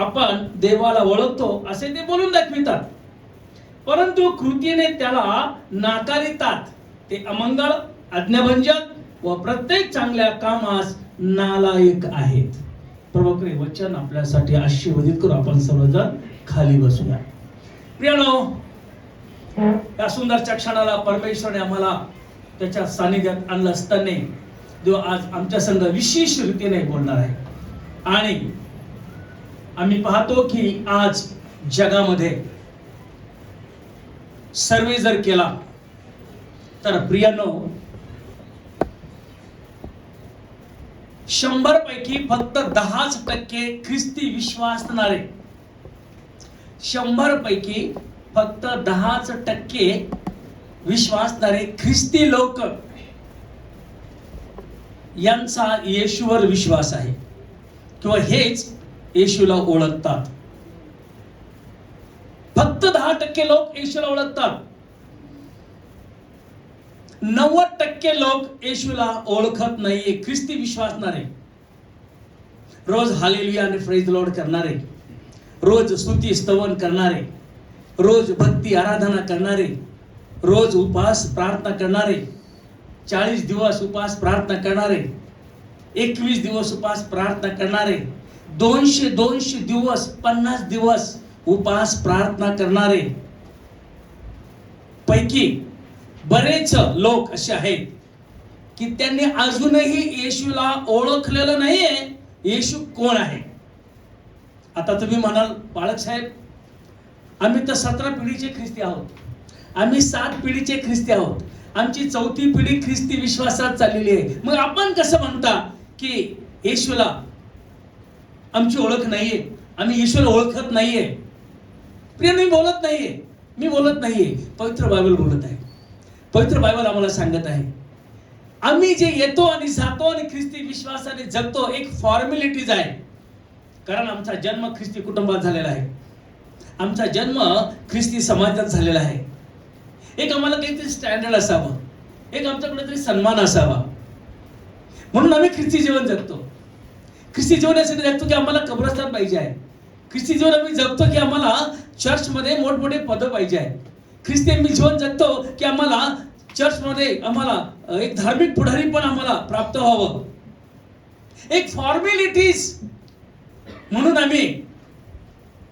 आपण देवाला ओळखतो असे ते बोलून दाखवितात. परंतु कृतीने त्याला नाकारितात. ते अमंगळ आज्ञाभंजक व प्रत्येक चांगल्या कामास नालायक आहेत. प्रभुकडे वचन आपल्यासाठी आशीर्वादित करू. आपण सर्वजण खाली बसूया. प्रियानो या सुंदरच्या क्षणाला परमेश्वरने आम्हाला त्याच्या सानिध्यात आणलं असताना देव आज आमच्या संघ विशेष रीतीने बोलणार आहे. आणि आम्ही पाहतो की आज जगामध्ये सर्वे जर केला तर प्रियानो शंभर पैकी फक्त दहाच टक्के ख्रिस्ती विश्वास असणारे शंभर पैकी फक्त दहाच टक्के विश्वासणारे ख्रिस्ती लोक यांचा येशूवर विश्वास आहे. किंवा हेच येशूला ओळखतात. फक्त दहा टक्के लोक येशूला ओळखतात. नव्वद टक्के लोक येशूला ओळखत नाहीये ख्रिस्ती विश्वासणारे. रोज हालेलुया आणि फ्रेज लोड करणारे. रोज स्तुती स्तवन करणारे. रोज भक्ती आराधना करणारे. रोज उपवास प्रार्थना करणारे. चाळीस दिवस उपवास प्रार्थना करणारे. एकवीस दिवस उपास प्रार्थना करणारे. दोनशे दोनशे दिवस पन्नास दिवस उपास प्रार्थना करणारे पैकी बरेच लोक असे आहेत की त्यांनी अजूनही येशूला ओळखलेलं नाहीये येशू कोण आहे? आता तुम्ही म्हणाल बाळक साहेब आम्ही तर सतरा पिढीचे ख्रिस्ती आहोत. आम्ही सात पिढीचे ख्रिस्ती आहोत. आमची चौथी पिढी ख्रिस्ती विश्वासात चाललेली आहे. मग आपण कसं म्हणता की येशूला आमची ओळख नाहीये. आम्ही ईश्वर ओळखत नाहीये. प्रिय मी बोलत नाहीये. मी बोलत नाहीये. पवित्र बायबल बोलत आहे. पवित्र बायबल आम्हाला सांगत आहे. आम्ही जे येतो आणि जातो आणि ख्रिस्ती विश्वासाने जगतो एक फॉर्मॅलिटीज आहे. कारण आमचा जन्म ख्रिस्ती कुटुंबात झालेला आहे. आमचा जन्म ख्रिस्ती समाजात झालेला आहे. एक आम्हाला काहीतरी स्टँडर्ड असावं. एक आमच्याकडे तरी सन्मान असावा. म्हणून आम्ही ख्रिस्ती जीवन जगतो. ख्रिस्ती जीवन जगतो की आम्हाला कब्रस्तान पाहिजे आहे. ख्रिस्ती जीवन आम्ही जगतो की आम्हाला चर्चमध्ये मोठमोठे पदं पाहिजे आहे ख्रिस्ती आम्ही जीवन जगतो की आम्हाला चर्चमध्ये आम्हाला एक धार्मिक पुढारी पण आम्हाला प्राप्त व्हावं. एक फॉर्मॅलिटीज म्हणून आम्ही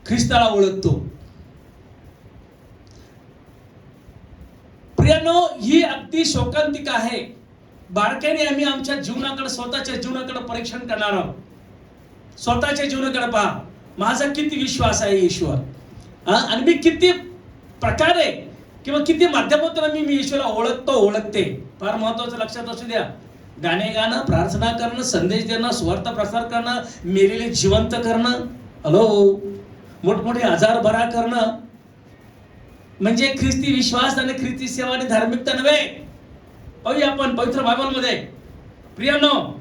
ख्रिस्ताला ओळखतो. प्रियानो ही अगदी शोकांतिक आहे. बारकाईने आम्ही आमच्या जीवनाकडे स्वतःच्या जीवनाकडे परीक्षण करणार आहोत. स्वतःच्या जीवनाकडे पहा. माझा किती विश्वास आहे ईश्वर? आणि मी किती प्रकारे किंवा किती माध्यमातून मी मी ईश्वरा ओळखतो ओळखते. फार महत्वाचं लक्षात असू द्या. गाणे गाणं प्रार्थना करणं संदेश देणं स्वार्थ प्रसार करणं मेलेले जिवंत करणं. हॅलो मोठमोठे आजार बरा करणं. म्हणजे ख्रिस्ती विश्वास आणि ख्रिस्ती सेवा आणि धार्मिकता नव्हे. पाहूया आपण पवित्र बायबलमध्ये. प्रियानो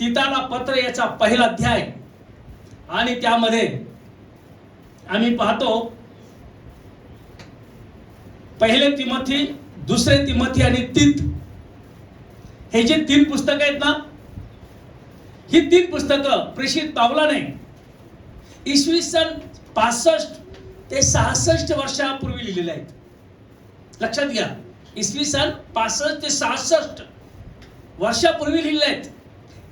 तिताला पत्र याचा पहिला अध्याय. आणि त्यामध्ये आम्ही पाहतो पहिले तिमथी दुसरे तिमथी आणि तीत. हे जे तीन पुस्तकं आहेत ना ही तीन पुस्तकं प्रेषित पावलाने इसवी सन पासष्ट ते सहासष्ट वर्षापूर्वी लिहिलेले आहेत. लक्षात घ्या इसवी सन पासष्ट ते सहासष्ट वर्षापूर्वी लिहिलेले आहेत.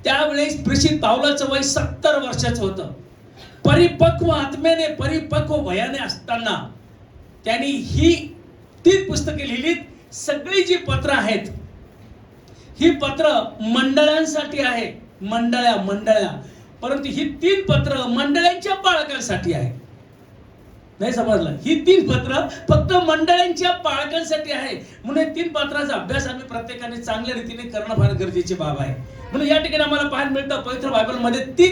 त्यावेळेस प्रेषित पावलाचं वय सत्तर वर्षाचं होतं. परिपक्व आत्म्याने परिपक्व वयाने असताना त्यांनी ही तीन पुस्तके लिहिलीत. सगळी जी पत्र आहेत ही पत्र मंडळांसाठी आहे. मंडळ्या मंडळ्या. परंतु ही तीन पत्र मंडळांच्या बाळकांसाठी आहे नाही समजलं? ही तीन पत्र फक्त मंडळांच्या पाळकांसाठी आहे म्हणून तीन पत्राचा अभ्यास आम्ही प्रत्येकाने चांगल्या रीतीने करणं फार गरजेची बाब आहे. म्हणून या ठिकाणी आम्हाला पाहायला मिळतं पवित्र बायबलमध्ये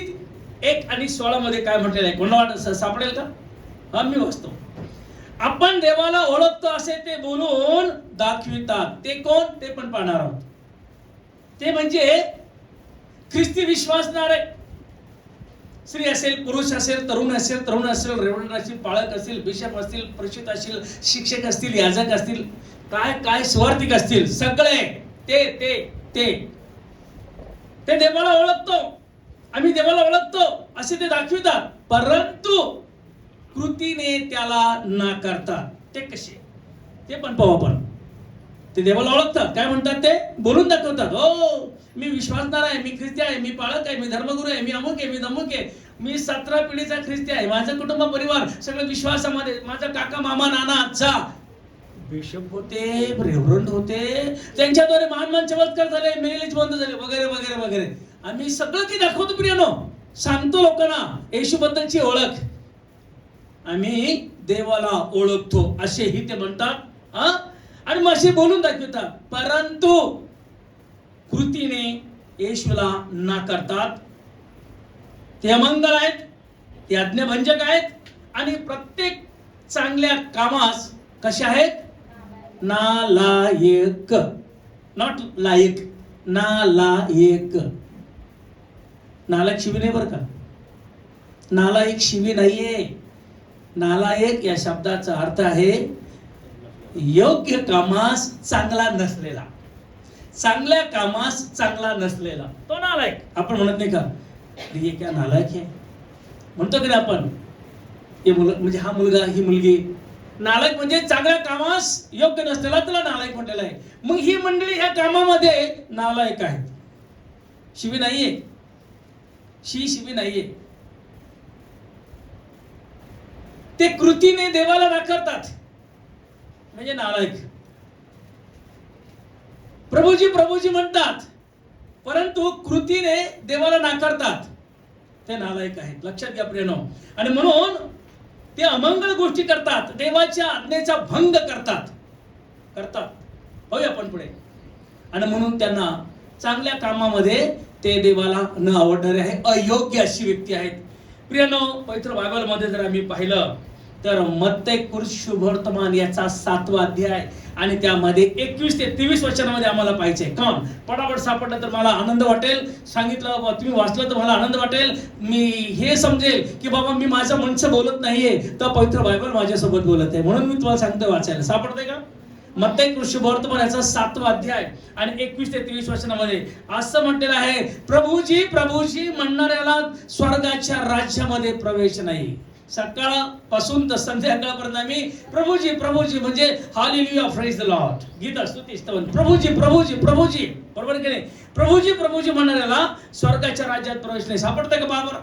एक आणि सोळा मध्ये काय म्हटलेलं आहे? कोणा वाटत? सापडेल का? हा मी वाचतो. आपण देवाला ओळखतो असे ते बोलून दाखवितात. ते कोण? ते पण पाहणार आहोत. ते म्हणजे ख्रिस्ती विश्वासणारे. स्त्री असेल पुरुष असेल तरुण असेल तरुण असेल रेवंड असेल पाळक असेल बिशप असतील प्रशित असतील शिक्षक असतील याजक असतील काय काय स्वार्थिक असतील? सगळे. ते ते ते. ते देवाला ओळखतो. आम्ही देवाला ओळखतो असे ते दाखवितात. परंतु कृतीने त्याला नाकारतात ते कसे? ते पण पाहू आपण. ते देवाला ओळखतात. काय म्हणतात ते? बोलून दाखवतात. हो मी विश्वासदार आहे मी ख्रिस्ती आहे मी पाळक आहे मी धर्मगुरू आहे मी अमुक आहे मी दमुक आहे. मी सतरा पिढीचा ख्रिस्ती आहे. माझं कुटुंब परिवार सगळं विश्वासामध्ये. माझा काका मामा नाना आजचा बिशप होते रेव्हरंड होते. त्यांच्याद्वारे महान महान चमत्कार झाले मेलेज बंद झाले वगैरे वगैरे वगैरे. आम्ही सगळं ते दाखवतो प्रियानो. सांगतो लोकांना येशूबद्दलची ओळख. आम्ही देवाला ओळखतो असेही ते म्हणतात. हा? आणि मग असे बोलून दाखवतात. परंतु कृतीने येशूला नाकारतात. ते अमंगल आहेत ते आज्ञाभंजक आहेत. आणि प्रत्येक चांगल्या कामास कशा आहेत? नालायक. नॉट लायक नालायक. नालायक शिवी नाही बरं का? नालायक शिवी नाहीये. नालायक या शब्दाचा अर्थ आहे योग्य कामास चांगला नसलेला. चांगल्या कामास चांगला नसलेला. तो नालायक. आपण म्हणत नाही का? अरे हे क्या नालायक आहे. म्हणतो की नाही आपण? हे मुलं म्हणजे हा मुलगा ही मुलगी नालायक म्हणजे चांगल्या कामास योग्य नसलेला त्याला नालायक म्हटलेला आहे. मग ही मंडळी ह्या कामामध्ये नालायक आहे. शिवी नाहीये. शी शिवी नाहीये. ते कृतीने देवाला नाकारतात. म्हणजे नालायक. प्रभूजी प्रभूजी म्हणतात परंतु कृतीने देवाला नाकारतात. ते नालायक आहेत. लक्षात घ्या प्रेनो आणि म्हणून ते अमंगळ गोष्टी करतात देवाच्या आज्ञेचा भंग करतात. करतात. पाहूया आपण पुढे. आणि म्हणून त्यांना चांगल्या कामामध्ये ते देवाला न आवडणारे आहे अयोग्य अशी व्यक्ती आहेत. प्रियानो पवित्र बायबलमध्ये जर आम्ही पाहिलं तर मत्ते शुभवर्तमान याचा सातवा अध्याय. आणि त्यामध्ये एकवीस ते तेवीस वचनामध्ये आम्हाला पाहिजे कम पटापट सापडलं तर मला आनंद वाटेल. सांगितलं तुम्ही वाचलं तर मला आनंद वाटेल. मी हे समजेल की बाबा मी माझं मनचं बोलत नाहीये. तर पवित्र बायबल माझ्यासोबत बोलत आहे. म्हणून मी तुम्हाला सांगतोय वाचायला. सापडतंय का? मत्ते कृषी वर्तमान याचा सातवा अध्याय. आणि एकवीस ते तेवीस वचनामध्ये असं म्हटलेलं आहे प्रभूजी प्रभूजी म्हणणाऱ्याला स्वर्गाच्या राज्यामध्ये प्रवेश नाही. सकाळपासून तर संध्याकाळपर्यंत आम्ही प्रभूजी प्रभूजी म्हणजे हालेलुया फ्रेज द लॉर्ड गीत स्तुती स्तवन. प्रभूजी प्रभूजी प्रभूजी. बरोबर की नाही? प्रभूजी प्रभूजी म्हणणाऱ्याला स्वर्गाच्या राज्यात प्रवेश नाही. सापडतंय का बाबर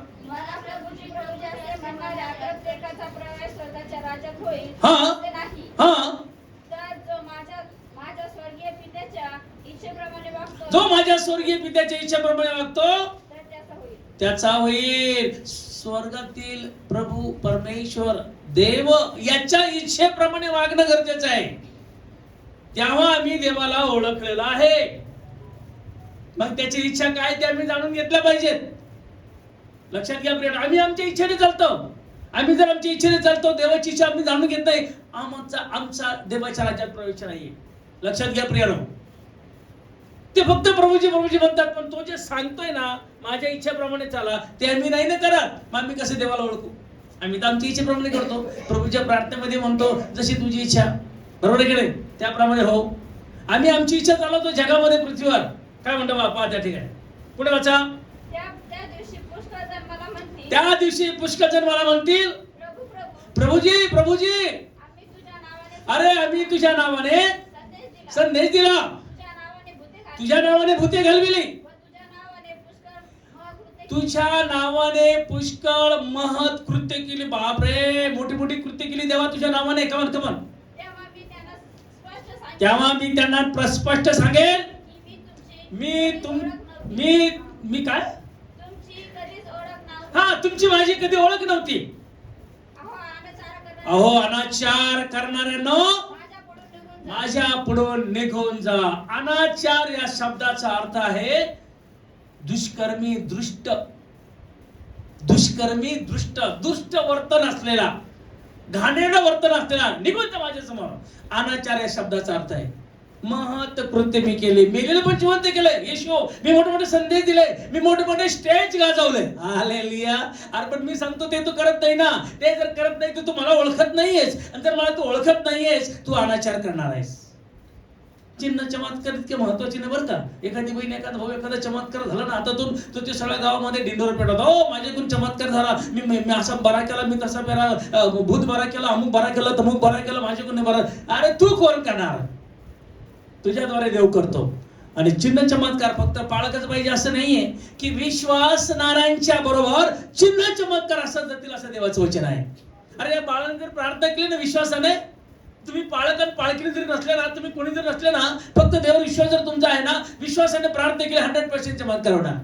हा. हा? जो माझ्या स्वर्गीय पित्याच्या इच्छेप्रमाणे वागतो त्याचा होईल. स्वर्गातील प्रभू परमेश्वर देव याच्या इच्छेप्रमाणे वागणं गरजेचं आहे. तेव्हा आम्ही देवाला ओळखलेलं आहे. मग त्याची इच्छा काय ते आम्ही जाणून घेतल्या पाहिजेत. लक्षात घ्या प्रिय आम्ही आमच्या इच्छेने चालतो. आम्ही जर आमच्या इच्छेने चालतो देवाची इच्छा आम्ही जाणून घेत नाही. आमचा आमचा देवाच्या राज्यात प्रवेश नाही लक्षात घ्या प्रियानो. ते फक्त प्रभूजी प्रभूजी म्हणतात पण तो जे सांगतोय ना माझ्या इच्छेप्रमाणे चाला ते आम्ही नाही ना करत. मग आम्ही कसे देवाला ओळखू? आम्ही तर आमच्या इच्छेप्रमाणे करतो. प्रभूच्या प्रार्थनेमध्ये म्हणतो जशी तुझी इच्छा. बरोबर की नाही? त्याप्रमाणे हो. आम्ही आमची इच्छा चालवतो जगामध्ये पृथ्वीवर. काय म्हणतो बापा त्या ठिकाणी? पुढे वाचा? त्या त्या दिवशी पुष्कळ जण मला म्हणतील प्रभूजी प्रभूजी. अरे आम्ही तुझ्या नावाने संदेश दिला. तुझ्या नावाने भूते घालविली. तुझ्या नावाने पुष्कळ महत कृत्य केली. बापरे मोठी मोठी कृत्य केली देवा तुझ्या नावाने. कमन कमन तेव्हा मी त्यांना स्पष्ट सांगितले तेव्हा मी त्यांना प्रस्पष्ट सांगेन की मी तुम. मी मी काय? हा तुमची माझी कधी ओळख नव्हती. अहो अनाचार करणारे अहो अनाचार करणाऱ्यांनो माझ्या पुढून निघून जा. अनाचार या शब्दाचा अर्थ आहे दुष्कर्मी दृष्ट. दुष्कर्मी दृष्ट. दुष्ट वर्तन असलेला घाणेरडं वर्तन असलेला निघून जा माझ्यासमोर अनाचार या शब्दाचा अर्थ आहे. महत कृत्य मी केले. मेलेले पण जिवंत केलंय. येशो मी मोठे मोठे संदेश दिले. मी मोठे मोठे स्टेज गाजवले. आले लिया अरे पण मी सांगतो ते तू करत नाही ना. ते जर करत नाही तर तू मला ओळखत नाहीयेस. आणि जर मला तू ओळखत नाहीयेस तू अनाचार करणार आहेस. चिन्ह चमत्कार इतके महत्त्वाचे नाही बरं का? एखादी बहीण एखादा भाऊ एखादा चमत्कार झाला ना आता तो ते सगळ्या गावामध्ये डिंडोर पेटवत. हो माझ्याकडून चमत्कार झाला. मी मी असा बरा केला मी तसा बरा भूत बरा केला अमुक बरा केला तमुक बरा केला माझ्याकडून बरा. अरे तू कोण करणार? तुझ्याद्वारे देव करतो. आणि चिन्ह चमत्कार फक्त पाळकच पाहिजे असं नाहीये की विश्वासणाऱ्यांच्या बरोबर चिन्ह चमत्कार असत जातील असं देवाचं वचन आहे. अरे या बाळाने जर प्रार्थना केली ना विश्वासाने तुम्ही पाळक आणि पाळकीने जरी नसले ना तुम्ही कोणी जर नसले ना फक्त देवर विश्वास जर तुमचा आहे ना विश्वासाने प्रार्थना केली हंड्रेड पर्सेंट चमत्कार होणार.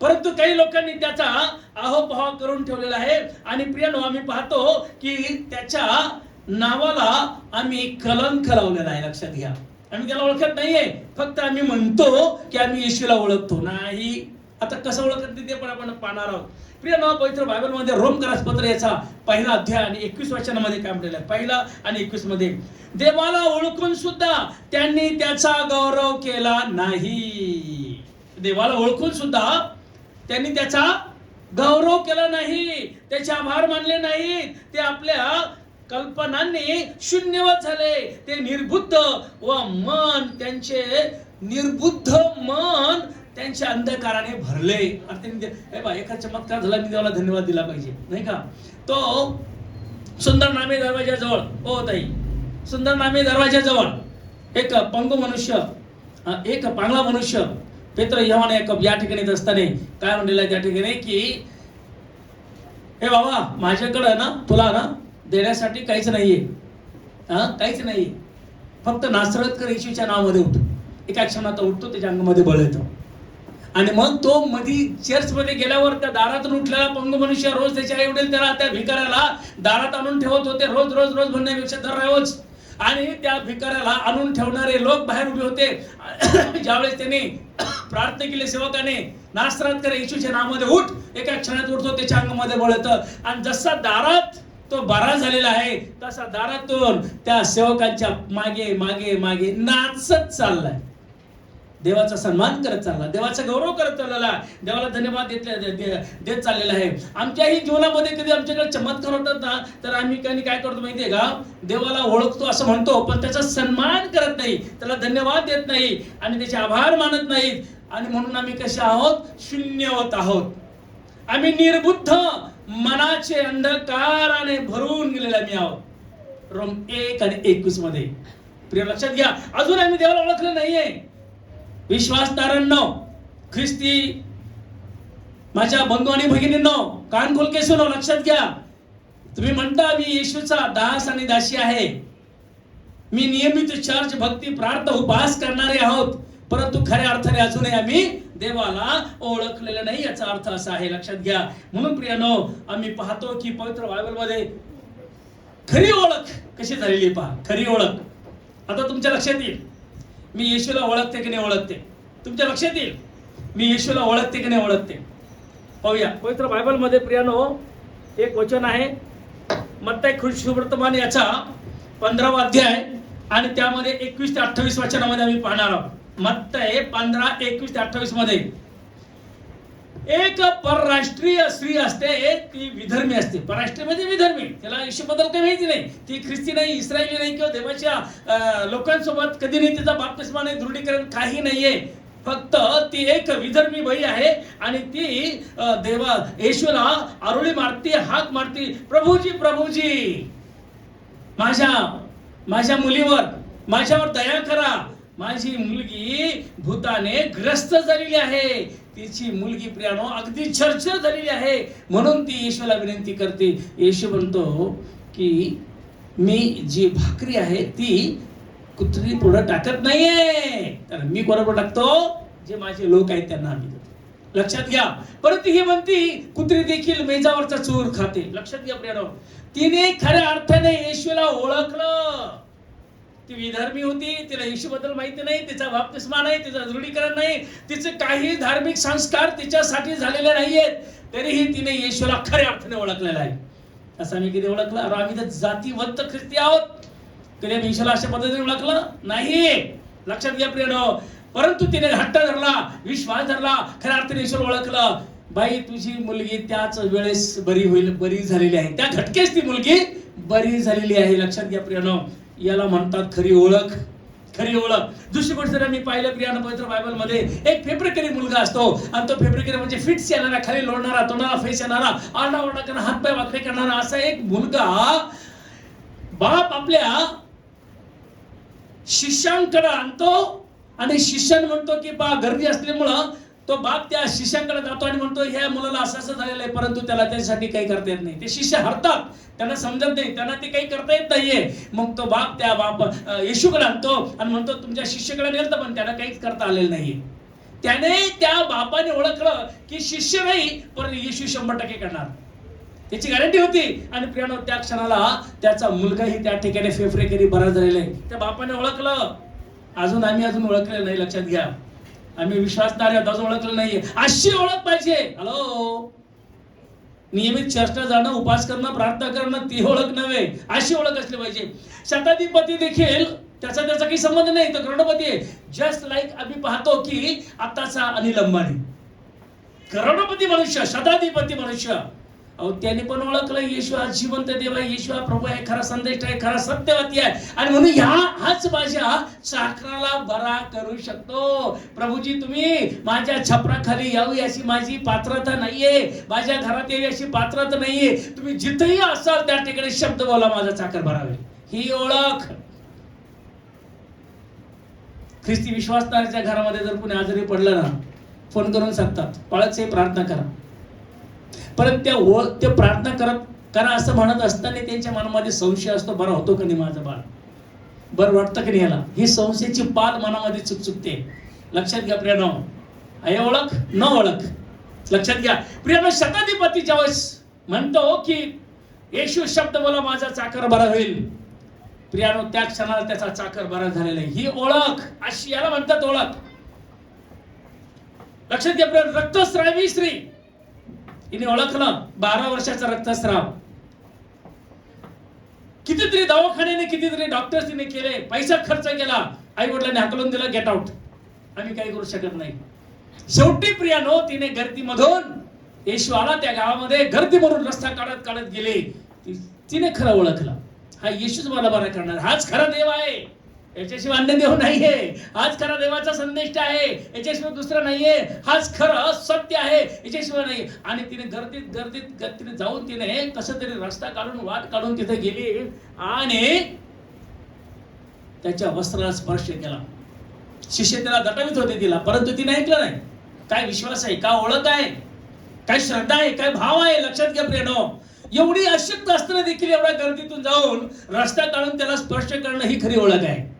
परंतु काही लोकांनी त्याचा आहोपहाव करून ठेवलेला आहे. आणि प्रियानो आम्ही पाहतो की त्याच्या नावाला आम्ही कलंक लावलेला आहे लक्षात घ्या. आम्ही त्याला ओळखत नाहीये. फक्त आम्ही म्हणतो की आम्ही येशूला ओळखतो. नाही. आता कसं ओळखत नाही ते पण आपण पाहणार आहोत. प्रिय नाव पवित्र बायबलमध्ये रोम पत्र याचा पहिला अध्याय आणि एकवीस वचनामध्ये काय म्हटलेलं आहे. पहिला आणि एकवीसमध्ये देवाला ओळखून सुद्धा त्यांनी त्याचा गौरव केला नाही. देवाला ओळखून सुद्धा त्यांनी त्याचा गौरव केला नाही. त्याचे आभार मानले नाहीत. ते आपल्या कल्पनांनी शून्यवत झाले. ते निर्बुद्ध व मन त्यांचे निर्बुद्ध मन त्यांच्या अंधकाराने भरले. हे एका चमत्कार झाला मी देवाला धन्यवाद दिला पाहिजे. नाही का? तो सुंदर नामे दरवाजाजवळ हो ताई. सुंदर नामे दरवाजाजवळ एक पंगू मनुष्य एक पांगला मनुष्य पेत्र यवान एक या ठिकाणी येत असताना काय म्हणलेलं त्या ठिकाणी की हे बाबा माझ्याकडं ना तुला ना देण्यासाठी काहीच नाहीये. हा? काहीच नाही फक्त नासरतकर येशूच्या नावामध्ये उठ एका क्षणात उठतो त्याच्या अंगामध्ये बळ येतं. आणि मग तो मधी चर्चमध्ये गेल्यावर त्या दारातून उठलेला पंग मनुष्य रोज त्याच्या आईवडील त्याला त्या भिकाऱ्याला दारात आणून ठेवत होते. रोज रोज रोज म्हणण्यापेक्षा दर रोज. आणि त्या भिकाऱ्याला आणून ठेवणारे लोक बाहेर उभे होते. ज्यावेळेस त्यांनी प्रार्थना केली सेवकाने नास्त्रात कर येशूच्या नावामध्ये उठ. एका क्षणात उठतो त्याच्या अंगामध्ये बळत आणि जसा दारात तो बरा झालेला आहे. तसा दारातून त्या सेवकांच्या मागे मागे मागे नाचत चाललाय. देवाचा सन्मान करत चालला. देवाचा गौरव करत चाललेला देवाला धन्यवाद देत देत चाललेला आहे. आमच्याही जीवनामध्ये कधी आमच्याकडे चमत्कार होतात ना तर आम्ही काही काय करतो माहितीये का? देवाला ओळखतो असं म्हणतो पण त्याचा सन्मान करत नाही. त्याला धन्यवाद देत नाही आणि त्याचे आभार मानत नाहीत. आणि म्हणून आम्ही कसे आहोत? शून्यवत आहोत. आम्ही निर्बुद्ध. मनाचे अंधकाराने भरून गेलेला मी आहोत. रोम एक आणि एकवीसमध्ये. प्रिय लक्षात घ्या अजून आम्ही देवाला ओळखलं नाहीये. विश्वासदारांनो ख्रिस्ती माझ्या बंधू आणि भगिनींनो कान खोल लक्षात घ्या. तुम्ही म्हणता मी येशूचा दास आणि दासी आहे. मी नियमित चर्च भक्ती प्रार्थना उपास करणारे आहोत. परंतु खऱ्या अर्थाने अजूनही आम्ही देवाला ओळखलेलं नाही याचा अर्थ असा आहे. लक्षात घ्या. म्हणून प्रियानो आम्ही पाहतो की पवित्र बायबलमध्ये खरी ओळख कशी झालेली आहे पहा. खरी ओळख. आता तुमच्या लक्षात येईल. मी येशूला ओळखते की नाही ओळखते? तुमच्या लक्षात येईल. मी येशूला ओळखते की नाही ओळखते? पाहूया. पवित्र बायबलमध्ये प्रियानो एक वचन आहे. मत्ताय खुशवर्तमान याचा पंधरावा अध्याय आणि त्यामध्ये एकवीस ते अठ्ठावीस वचनामध्ये आम्ही पाहणार आहोत. मत्ताय पंधरा एकवीस ते अठ्ठावीसमध्ये. एक परराष्ट्रीय स्त्री असते ती विधर्मी असते. परराष्ट्रीय म्हणजे विधर्मी. त्याला आयुष्याबद्दल काही माहिती नाही. ती ख्रिस्ती नाही इस्रायली नाही किंवा देवाच्या लोकांसोबत कधी नाही तिचा बाप्तिस्मा नाही दृढीकरण काही नाहीये. फक्त ती एक विधर्मी बाई आहे आणि ती देवा येशूला आरोळी मारती हाक मारती प्रभूजी प्रभूजी माझ्या माझ्या मुलीवर माझ्यावर दया करा. माझी मुलगी भूताने ग्रस्त झालेली आहे. तिची मुलगी प्रियानो अगदी चर्चर झालेली आहे. म्हणून ती येशूला विनंती करते. येशू म्हणतो की मी जी भाकरी आहे ती कुत्री पुढे टाकत नाहीये. तर मी कोणापुढे टाकतो? जे माझे लोक आहेत त्यांना आम्ही देतो. लक्षात घ्या. परंतु ही म्हणती कुत्री देखील मेजावरचा चूर खाते. लक्षात घ्या प्रियानो. तिने खऱ्या अर्थाने येशूला ओळखलं. ती विधर्मी होती तिला येशूबद्दल माहिती नाही तिचा बाप्तिस्मा नाही तिचं दृढीकरण नाही तिचे काही धार्मिक संस्कार तिच्यासाठी झालेले नाहीयेत. तरीही तिने येशूला खऱ्या अर्थाने ओळखलेला आहे. असं आम्ही किती ओळखलं? अरे आम्ही तर जातीवंत ख्रिस्ती आहोत. कधी आम्ही येशूला अशा पद्धतीने ओळखलं? नाही. लक्षात घ्या प्रियनो. परंतु तिने हट्ट धरला विश्वास धरला खऱ्या अर्थाने येशूला ओळखलं. बाई तुझी मुलगी त्याच वेळेस बरी होईल बरी झालेली आहे. त्या घटकेच ती मुलगी बरी झालेली आहे. लक्षात घ्या प्रियनो. याला म्हणतात खरी ओळख खरी ओळख. दुसरी गोष्ट जर मी पाहिलं प्रियान पवित्र बायबलमध्ये एक फेब्रिकरी मुलगा असतो. आणि तो फेब्रिकरी म्हणजे फिट्स येणारा खाली लोळणारा तोंडाला फेस येणारा आरडा ओरडा करणारा हातपाय वाकडे करणारा असा एक मुलगा बाप आपल्या शिष्यांकडे आणतो. आणि शिष्यान म्हणतो की बा गर्दी असल्यामुळं तो बाप त्या शिष्यांकडे जातो आणि म्हणतो ह्या मुलाला असं असं झालेलं आहे परंतु त्याला त्याच्यासाठी काही करता येत नाही. ते शिष्य हरतात. त्यांना समजत नाही. त्यांना ते काही करता येत नाहीये. मग तो बाप त्या बाप येशूकडे आणतो आणि म्हणतो तुमच्या शिष्याकडे नेलं पण त्याला काहीच करता आलेलं नाहीये. त्याने त्या बापाने ओळखलं की शिष्य नाही पण येशू शंभर टक्के करणार. त्याची गॅरंटी होती. आणि प्रियानो त्या क्षणाला त्याचा मुलगाही त्या ठिकाणी फेफरेकरी बरा झालेला आहे. त्या बापाने ओळखलं. अजून आम्ही अजून ओळखलेलं नाही. लक्षात घ्या. आम्ही विश्वासदार आहोत अजून ओळखलं नाहीये. अशी ओळख पाहिजे. हॅलो नियमित चर्चला जाणं उपास करणं प्रार्थना करणं ती ओळख नव्हे. अशी ओळख असली पाहिजे. शताधिपती देखील त्याचा त्याचा काही संबंध नाही तर करोडपती आहे. जस्ट लाईक आम्ही पाहतो की आताचा अनिल अंबानी. करोडपती मनुष्य शताधिपती मनुष्य. अहो त्याने पण ओळखलं येशू हा जिवंत देव आहे. येशू हा प्रभू आहे खरा संदेश आहे खरा सत्यवती आहे. आणि म्हणून ह्या हाच माझ्या चाकराला बरा करू शकतो. प्रभूजी तुम्ही माझ्या छपराखाली यावी अशी माझी पात्रता नाहीये. माझ्या घरात यावी अशी पात्रता नाहीये. तुम्ही जिथेही असाल त्या ठिकाणी शब्द बोला माझा चाकर भरावे ही ओळख. ख्रिस्ती विश्वासदाराच्या घरामध्ये जर कुणी आजारी पडलं ना फोन करून सांगतात पळत प्रार्थना करा. परत त्या ओ ते प्रार्थना करत करा असं म्हणत असताना त्यांच्या मनामध्ये संशय असतो बरा होतो का नाही माझं बाळ? बरं वाटतं की नाही याला? ही संशयाची पाल मनामध्ये चुकचुकते. लक्षात घ्या प्रियानो. आहे ओळख न ओळख. लक्षात घ्या. प्रियानो शताधिपती ज्यावेळेस म्हणतो की येशू शब्द बोला माझा चाकर बरा होईल. प्रियानो त्या क्षणाला त्याचा चाकर बरा झालेला आहे. ही ओळख अशी याला म्हणतात ओळख. लक्षात घ्या प्रिय रक्तस्रावी स्त्री हिने ओळखलं. बारा वर्षाचा रक्तस्राव. कितीतरी दवाखान्याने कितीतरी डॉक्टर्स तिने केले. पैसा खर्च केला. आई वडिलांनी हाकलून दिला गेट आउट आम्ही काही करू शकत नाही. शेवटी प्रियानो तिने गर्दीमधून येशू आला त्या गावामध्ये गर्दीमधून रस्ता काढत काढत गेले. तिने खरं ओळखलं. हा येशूच मला बरा करणार. हाच खरा देव आहे. याच्याशिवाय अन्य देव नाहीये. हाच खरा देवाचा संदेश आहे. याच्याशिवाय दुसरा नाहीये. हाच खरं सत्य आहे. याच्याशिवाय नाही आणि तिने गर्दीत गर्दीत तिने जाऊन तिने कसं तरी रस्ता काढून वाट काढून तिथे गेली आणि त्याच्या वस्त्राला स्पर्श केला. शिष्य तिला दटावीत होते तिला परंतु तिने ऐकलं नाही. काय विश्वास आहे? का ओळख आहे? काय श्रद्धा आहे? काय भाव आहे? लक्षात घ्या प्रियनो. एवढी अशक्त असताना देखील एवढ्या गर्दीतून जाऊन रस्ता काढून त्याला स्पर्श करणं ही खरी ओळख आहे.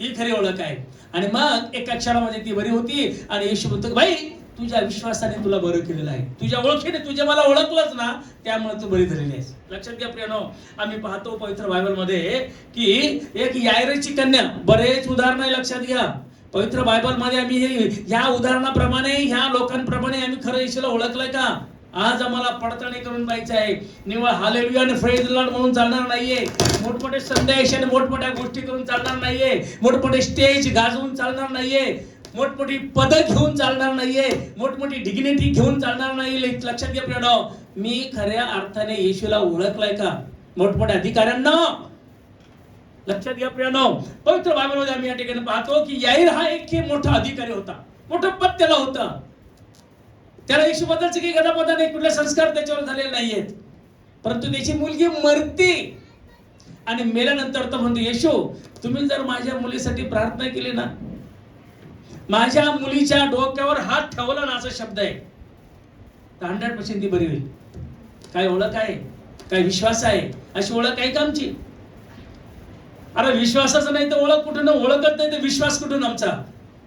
ही खरी ओळख आहे. आणि मग एका क्षणामध्ये ती बरी होती आणि येशू म्हणतो भाई तुझ्या विश्वासाने तुला बरं केलेलं आहे. तुझ्या ओळखीने तुझ्या मला ओळखलंच ना त्यामुळे तू बरी झालेली आहेस. लक्षात घ्या प्रियनो आम्ही पाहतो पवित्र बायबलमध्ये की एक यायरेची कन्या बरेच उदाहरण आहे लक्षात घ्या. पवित्र बायबलमध्ये आम्ही हे ह्या उदाहरणाप्रमाणे ह्या लोकांप्रमाणे आम्ही खरं येशूला ओळखलंय का? आज आम्हाला पडताळणी करून जायचं आहे. निव्हा हालेलुया आणि फ्रेज लॉर्ड म्हणून चालणार नाहीये. मोठमोठे संदेश आणि मोठमोठ्या गोष्टी करून चालणार नाहीये. मोठमोठे स्टेज गाजवून चालणार नाहीये. मोठमोठी पदं घेऊन चालणार नाहीये. मोठमोठी डिग्निटी घेऊन चालणार नाही लक्षात घ्या प्रियनो मी खऱ्या अर्थाने येशूला ओळखलाय का? मोठमोठ्या अधिकाऱ्यांना. लक्षात घ्या प्रियनो पवित्र बायबलमध्ये आम्ही या ठिकाणी पाहतो की याईर हा एक मोठा अधिकारी होता. मोठं पद त्याला होतं. त्याला येशूबद्दलचे काही गदापदा नाही कुठले संस्कार त्याच्यावर झालेले नाहीयेत. परंतु त्याची मुलगी मरते. आणि मेल्यानंतर तो म्हणतो येशू तुम्ही जर माझ्या मुलीसाठी प्रार्थना केली ना माझ्या मुलीच्या डोक्यावर हात ठेवला ना असा शब्द आहे. तर हंड्रेड पर्सेंट ती बरी होईल. काय ओळख आहे? काय विश्वास आहे? अशी ओळख आहे का आमची? अरे विश्वासाचं नाही तर ओळख कुठून? ओळखत नाही तर विश्वास कुठून आमचा?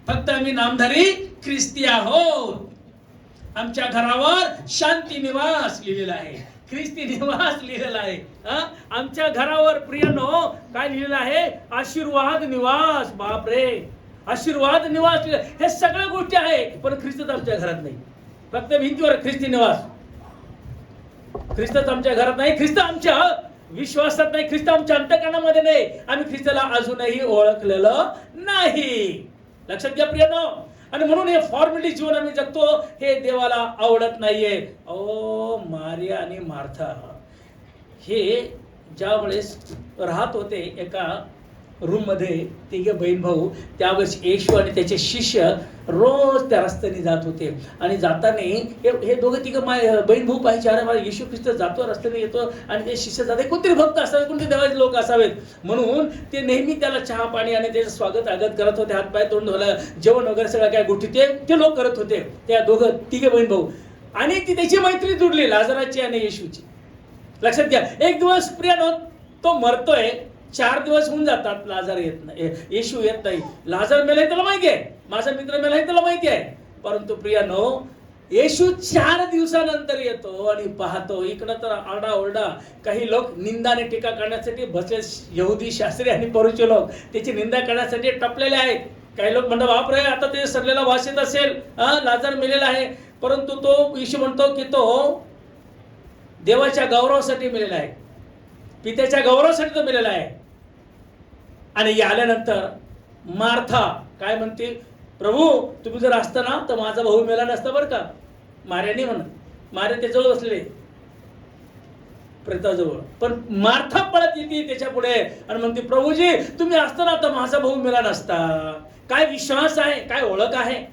फक्त आम्ही नामधारी ख्रिस्ती आहोत. आमच्या घरावर शांती निवास लिहिलेला आहे. ख्रिस्ती निवास लिहिलेला आहे. आमच्या घरावर प्रियनो काय लिहिलेलं आहे? आशीर्वाद निवास बापरे. आशीर्वाद निवास हे सगळ्या गोष्टी आहे पण ख्रिस्तच आमच्या घरात नाही. फक्त भिंतीवर ख्रिस्ती निवास. ख्रिस्तच आमच्या घरात नाही. ख्रिस्त आमच्या विश्वासात नाही. ख्रिस्त आमच्या अंतकरणामध्ये नाही. आम्ही ख्रिस्ताला अजूनही ओळखलेलं नाही. लक्षात घ्या प्रियनो. आणि म्हणून हे फॉर्मॅलिटी जीवन आम्ही जगतो हे देवाला आवडत नाहीये. ओ मारिया आणि मार्था. हे ज्या वेळेस राहत होते एका रूममध्ये तिघे बहीण भाऊ त्यावेळेस येशू आणि त्याचे शिष्य रोज त्या रस्त्याने जात होते. आणि जाताना हे हे दोघं तिघं माय बहीण भाऊ पाहिजे अरे मला येशू ख्रिस्त जातो रस्त्याने येतो आणि ते शिष्य जाते कोणतरी भक्त असावे कोणते देवाचे लोक असावेत. म्हणून ते नेहमी त्याला चहा पाणी आणि त्याचं स्वागत आगत करत होते. हातपाय तोंड धुवलं जेवण वगैरे सगळ्या काय गोष्टी ते ते लोक करत होते. त्या दोघं तिघे बहीण भाऊ. आणि ती त्याची मैत्री जुडली लाजराची आणि येशूची. लक्षात घ्या एक दिवस प्रियानो तो मरतोय चार दिवस होऊन जातात लाजर येत नाही येशू येत नाही. लाजर मेलाय त्याला माहिती आहे. माझा मित्र मेलाय त्याला माहिती आहे. परंतु प्रियानो येशू चार दिवसानंतर येतो आणि पाहतो इकडं तर आडा ओरडा काही लोक निंदा आणि टीका करण्यासाठी बसले यहुदी शास्त्री आणि परुचे लोक त्याची निंदा करण्यासाठी टपलेले आहेत. काही लोक म्हणतात बापरे आता ते सरलेला भाषेत असेल. हा लाजर मिलेला आहे. परंतु तो येशू म्हणतो की तो देवाच्या गौरवासाठी मिलेला आहे. पित्याच्या गौरवासाठी तो मिळालेला आहे. आणि आल्यानंतर मार्था काय म्हणते? प्रभू तुम्ही जर असताना तर माझा भाऊ मेला नसता बरं का? मार्याने म्हण. मार्या त्याजवळ बसलेले. प्रेताजवळ. पण मार्था पळत येते त्याच्या पुढे आणि म्हणते प्रभूजी तुम्ही असताना तर माझा भाऊ मेला नसता. काय विश्वास आहे? काय ओळख आहे?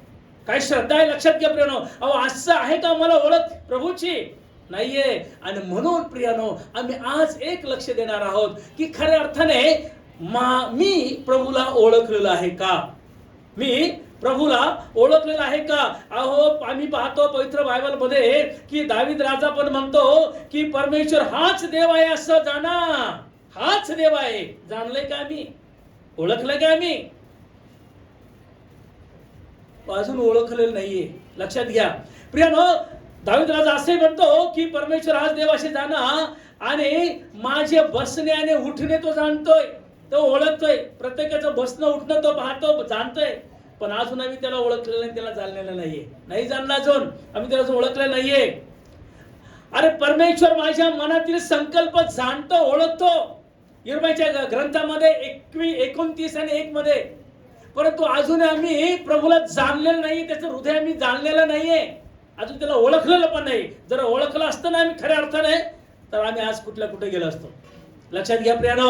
काय श्रद्धा आहे? लक्षात घ्या प्रियानो. अहो असं आहे का मला ओळख? प्रभूची नाहीये. आणि म्हणून प्रियानो आम्ही आज एक लक्ष देणार आहोत की खऱ्या अर्थाने मा मी प्रभूला ओळखलेलं आहे का? मी प्रभूला ओळखलेलं आहे का? अहो आम्ही पाहतो पवित्र बायबलमध्ये की दाविद राजा पण म्हणतो की परमेश्वर हाच देव आहे असं जाणा. हाच देव आहे. जाणलंय का आम्ही? ओळखलंय का आम्ही? अजून ओळखलेलं नाहीये. लक्षात घ्या. प्रियानो दाविद राजा असे म्हणतो की परमेश्वर हाच देव असे जाणा आणि माझे बसणे आणि उठणे तो जाणतोय. तो ओळखतोय. प्रत्येकाचं बसणं उठणं तो पाहतो जाणतोय. पण अजून आम्ही त्याला ओळखलेलं नाही त्याला जाणलेलं नाहीये. नाही जाणला अजून आम्ही त्याला अजून नाहीये. अरे परमेश्वर माझ्या मनातील संकल्प जाणतो ओळखतो. इरमाच्या ग्रंथामध्ये एकवी एकोणतीस आणि एक मध्ये परंतु अजून आम्ही प्रभूला जाणलेलं नाही त्याचं हृदय आम्ही जाणलेलं नाहीये. अजून त्याला ओळखलेलं पण नाही. जर ओळखलं असतं ना आम्ही खऱ्या अर्थाने तर आम्ही आज कुठल्या कुठे गेलो असतो. लक्षात घ्या प्रियानो.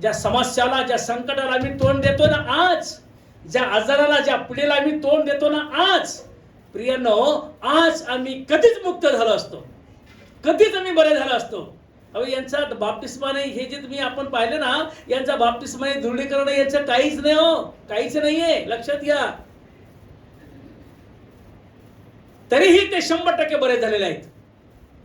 ज्या समस्याला ज्या संकटाला आम्ही तोंड देतो ना आज ज्या आजाराला ज्या पिढीला आम्ही तोंड देतो ना आज प्रियानो आज आम्ही कधीच मुक्त झालो असतो. कधीच आम्ही बरे झालो असतो. अहो यांचा बाप्तिस्मा नाही हे जे तुम्ही आपण पाहिलं ना यांचा बाप्तिस्मा दृढीकरण यांचं काहीच नाही हो काहीच नाहीये. लक्षात घ्या. तरीही ते शंभर टक्के बरे झालेले आहेत.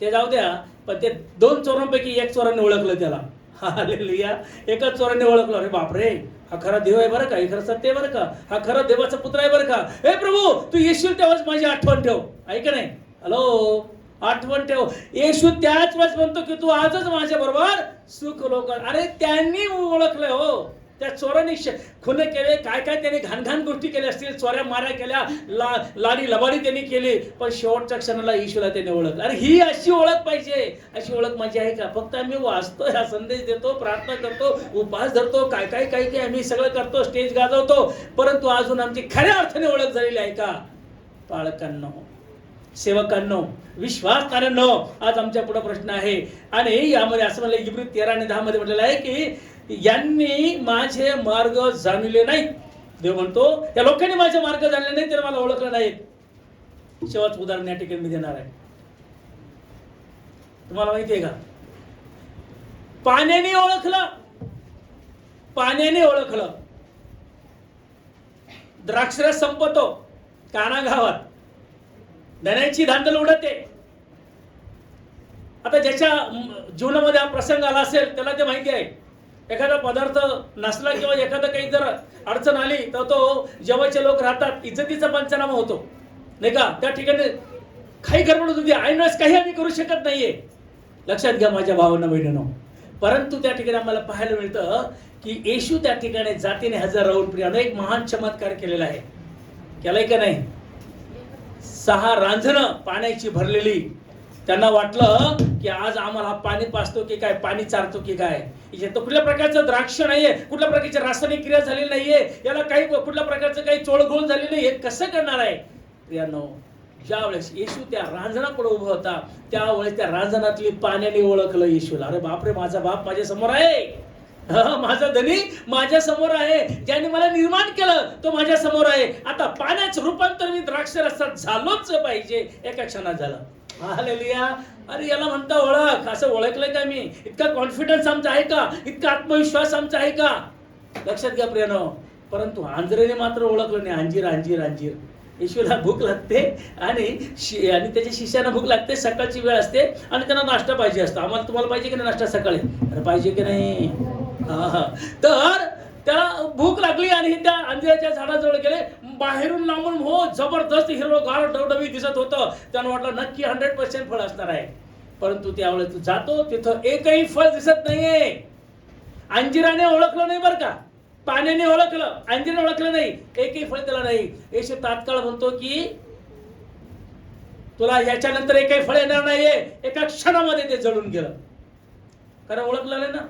ते जाऊ द्या पण ते दोन चोरांपैकी एक चोराने ओळखलं त्याला. हालेलुया. एकाच चोराने ओळखलं. अरे बापरे. हा खरा देव आहे बरं का? हे खरं सत्य आहे बरं का? हा खरा देवाचा पुत्र आहे बरं का? हे प्रभू तू येशील तेव्हाच माझी आठवण ठेव. ऐक नाही? हॅलो? आठवण ठेव. येशू त्याच वेळेस म्हणतो की तू आजच माझ्या बरोबर सुख लोक अरे त्यांनी ओळखलंय हो. त्या चोराने श- खून केले काय काय त्याने घाणघाण गोष्टी केल्या असतील? चोऱ्या माऱ्या केल्या ला लाडी लबाडी त्यांनी केली पण शेवटच्या क्षणाला येशूला त्याने ओळखलं अरे ही अशी ओळख पाहिजे. अशी ओळख माझी आहे का? फक्त आम्ही वाचतो हा संदेश देतो प्रार्थना करतो उपास धरतो काय काय काय काय आम्ही सगळं करतो स्टेज गाजवतो. परंतु अजून आमची खऱ्या अर्थाने ओळख झालेली आहे का? पालकांनो सेवकांनो विश्वासकारांनो आज आमच्या पुढे प्रश्न आहे. आणि यामध्ये असं म्हणलं इब्री तेरा आणि दहा मध्ये म्हटलेलं आहे की यांनी माझे मार्ग जाणले नाहीत. देव म्हणतो या लोकांनी माझे मार्ग जाणले नाही त्याने मला ओळखलं नाहीत. शेवट उदाहरण या ठिकाणी मी देणार आहे. तुम्हाला माहिती आहे का? पाण्याने ओळखलं. पाण्याने ओळखलं. द्राक्षरस संपतो काना गावात धण्याची धांदल उडते. आता ज्याच्या जीवनामध्ये हा प्रसंग आला असेल त्याला ते माहिती आहे. एखादा पदार्थ नसला किंवा एखादं काही जर अडचण आली तर तो जेव्हाचे लोक राहतात इज्जतीचा पंचनामा होतो. नाही का? त्या ठिकाणी काही गडबड होती. आयनस काही आम्ही करू शकत नाहीये. लक्षात घ्या माझ्या भावांना बहिणीनो. परंतु त्या ठिकाणी आम्हाला पाहायला मिळतं की येशू त्या ठिकाणी जातीने हजर राहून प्रियानं एक महान चमत्कार केलेला आहे केलाय का नाही? सहा रांजणं पाण्याची भरलेली त्यांना वाटलं की आज आम्हाला पाणी पाचतो की काय पाणी चारतो की काय? इथे तर कुठल्या प्रकारचं द्राक्ष नाहीये कुठल्या प्रकारची रासायनिक क्रिया झालेली नाहीये याला काही कुठल्या प्रकारचं काही चोळगोळ झालेलं नाही हे कसं करणार आहे? प्रियानो ज्यावेळेस येशू त्या रांजणापुढे उभा होता त्यावेळेस त्या रांजणातली पाण्याने ओळखलं येशूला. अरे बापरे माझा बाप माझ्यासमोर आहे. हा, माझा धनी माझ्यासमोर आहे. ज्याने मला निर्माण केलं तो माझ्यासमोर आहे. आता पाण्याचं रूपांतर मी द्राक्ष रसात झालोच पाहिजे एका क्षणात झालं. हालेलुया अरे याला म्हणता ओळख. असं ओळखलंय का मी? इतका कॉन्फिडन्स आमचा आहे का? इतका आत्मविश्वास आमचा आहे का? लक्षात घ्या प्रियानो. परंतु आंजरेने मात्र ओळखलं नाही. अंजीर अंजीर अंजीर येशूला भूक लागते आणि शि- आणि त्याच्या शिष्याला भूक लागते. सकाळची वेळ असते आणि त्यांना नाश्ता पाहिजे असतो. आम्हाला तुम्हाला पाहिजे की नाही नाश्ता सकाळी? अरे पाहिजे की नाही? हा, हा. तर त्याला भूक लागली आणि त्या अंजिराच्या झाडाजवळ गेले. बाहेरून लांबून हो जबरदस्त हिरवगार डवडवी दिसत होतं. त्यानं वाटलं नक्की हंड्रेड पर्सेंट फळ असणार आहे. परंतु त्यावेळेस जातो तिथं एकही फळ दिसत नाहीये. अंजिराने ओळखलं नाही बरं का. पाण्याने ओळखलं अंजिराने ओळखलं नाही. एकही फळ त्याला नाही. येशू तात्काळ म्हणतो की तुला याच्यानंतर एकही फळ येणार नाहीये. एका क्षणामध्ये ते जळून गेलं. कारण ओळखलं नाही ना.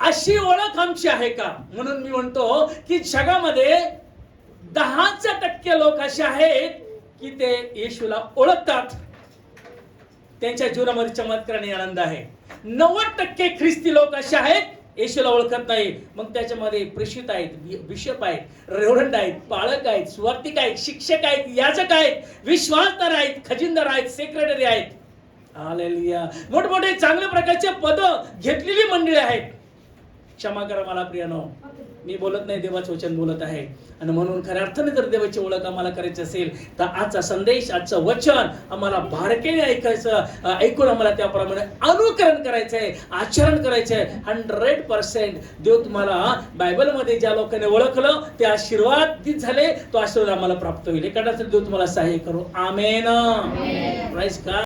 अशी ओळख आमची आहे का? म्हणून मी म्हणतो की जगामध्ये दहाच टक्के लोक असे आहेत की ते येशूला ओळखतात. त्यांच्या जीवनामध्ये चमत्कार आणि आनंद आहे. नव्वद टक्के ख्रिस्ती लोक असे आहेत येशूला ओळखत नाही. मग त्याच्यामध्ये प्रेषित आहेत बिशप आहेत रेवडंड आहेत पाळक आहेत स्वार्थिक आहेत शिक्षक आहेत याजक आहेत विश्वासदार आहेत खजिनदार आहेत सेक्रेटरी आहेत. हालेलुया. मोठमोठे चांगल्या प्रकारचे पद घेतलेली मंडळी आहेत. क्षमा करा मला प्रियानो. मी बोलत नाही देवाचं वचन बोलत आहे. आणि म्हणून खऱ्या अर्थाने जर देवाची ओळख आम्हाला करायची असेल तर आजचा संदेश आजचं वचन आम्हाला बारकेने ऐकायचं ऐकून आम्हाला त्याप्रमाणे अनुकरण करायचं आहे आचरण करायचं आहे हंड्रेड पर्सेंट देव तुम्हाला बायबलमध्ये ज्या लोकांनी ओळखलं ते आशीर्वादित झाले तो आशीर्वाद आम्हाला प्राप्त होईल. एखादा देव तुम्हाला सहाय्य करू. आमेन. प्राईज का